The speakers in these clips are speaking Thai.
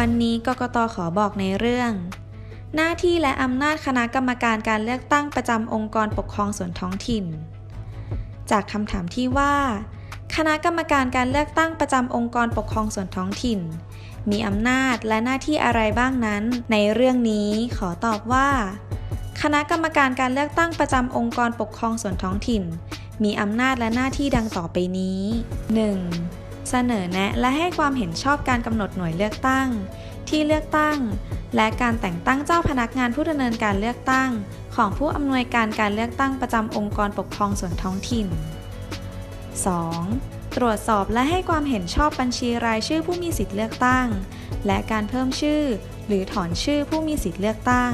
วันนี้กกตขอบอกในเรื่อง หน้าที่และอำนาจคณะกรรมการการเลือกตั้งประจำองค์กรปกครองส่วนท้องถิ่น จากคำถามที่ว่า คณะกรรมการการเลือกตั้งประจำองค์กรปกครองส่วนท้องถิ่น มีอำนาจและหน้าที่อะไรบ้างนั้น ในเรื่องนี้ขอตอบว่า คณะกรรมการการเลือกตั้งประจำองค์กรปกครองส่วนท้องถิ่น มีอำนาจและหน้าที่ดังต่อไปนี้ 1. เสนอแนะและให้ความเห็นชอบการกำหนดหน่วยเลือกตั้ง ที่เลือกตั้ง และการแต่งตั้งเจ้าพนักงานผู้ดำเนินการเลือกตั้ง ของผู้อำนวยการการเลือกตั้งประจำองค์กรปกครองส่วนท้องถิ่น 2. ตรวจสอบและให้ความเห็นชอบบัญชีรายชื่อผู้มีสิทธิเลือกตั้ง และการเพิ่มชื่อ หรือถอนชื่อผู้มีสิทธิเลือกตั้ง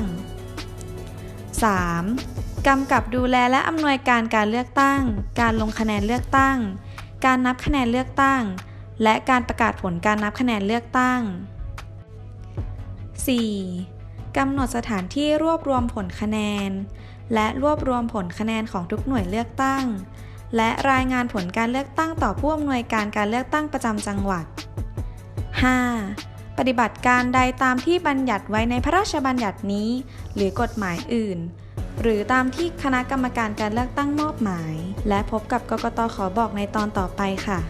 3. กำกับดูแลและอำนวยการการเลือกตั้ง การลงคะแนนเลือกตั้ง การนับคะแนนเลือกตั้ง และการประกาศผลการนับคะแนนเลือกตั้ง 4. กำหนดสถานที่รวบรวมผลคะแนน และรวบรวมผลคะแนนของทุกหน่วยเลือกตั้ง และรายงานผลการเลือกตั้งต่อผู้อำนวยการการเลือกตั้งประจำจังหวัด 5. ปฏิบัติการใดตามที่บัญญัติไว้ในพระราชบัญญัตินี้ หรือกฎหมายอื่น หรือตามที่คณะกรรมการการเลือกตั้งมอบหมาย และพบกับกกตขอบอกในตอนต่อไปค่ะ